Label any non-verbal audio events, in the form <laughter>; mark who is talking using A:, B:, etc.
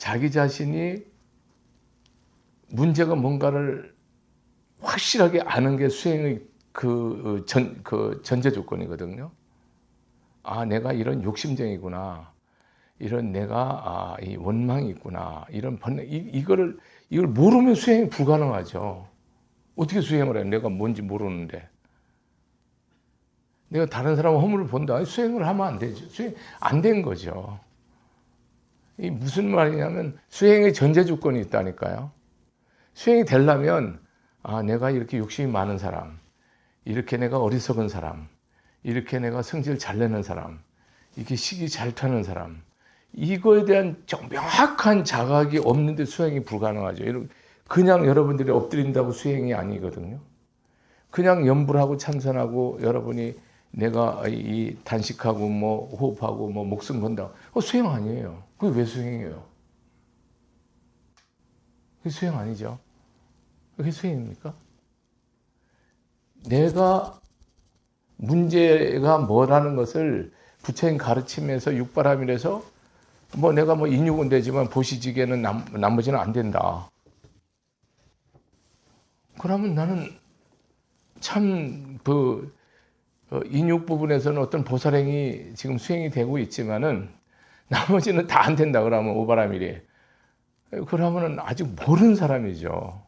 A: 자기 자신이 문제가 뭔가를 확실하게 아는 게 수행의 그, 전, 그 전제 조건이거든요. 아, 내가 이런 욕심쟁이구나. 이런 내가 아, 이 원망이 있구나. 이런 번뇌, 이, 이거를, 이걸 모르면 수행이 불가능하죠. 어떻게 수행을 해? 내가 뭔지 모르는데. 내가 다른 사람 허물을 본다. 수행을 하면 안 되죠. 수행 안 된 거죠. 이 무슨 말이냐면 수행의 전제 조건이 있다니까요. 수행이 되려면 아, 내가 이렇게 욕심이 많은 사람, 이렇게 내가 어리석은 사람, 이렇게 내가 성질 잘 내는 사람, 이렇게 시기 잘 타는 사람, 이거에 대한 좀 명확한 자각이 없는데 수행이 불가능하죠. 그냥 여러분들이 엎드린다고 수행이 아니거든요. 그냥 염불하고 참선하고 여러분이 내가 이 단식하고 뭐 호흡하고 뭐 목숨 건다. 어, 수행 아니에요. 그게 왜 수행이에요? 그게 수행 아니죠. 그게 수행입니까? 내가 문제가 뭐라는 것을 부처님 가르침에서 육바람이라서 뭐 내가 뭐 인육은 되지만 보시지게는 남, 나머지는 안 된다. 그러면 나는 참그 어, 인육 부분에서는 어떤 보살행이 지금 수행이 되고 있지만은 <laughs> 나머지는 다 안 된다 그러면 오바라밀이 그러면은 아직 모르는 사람이죠.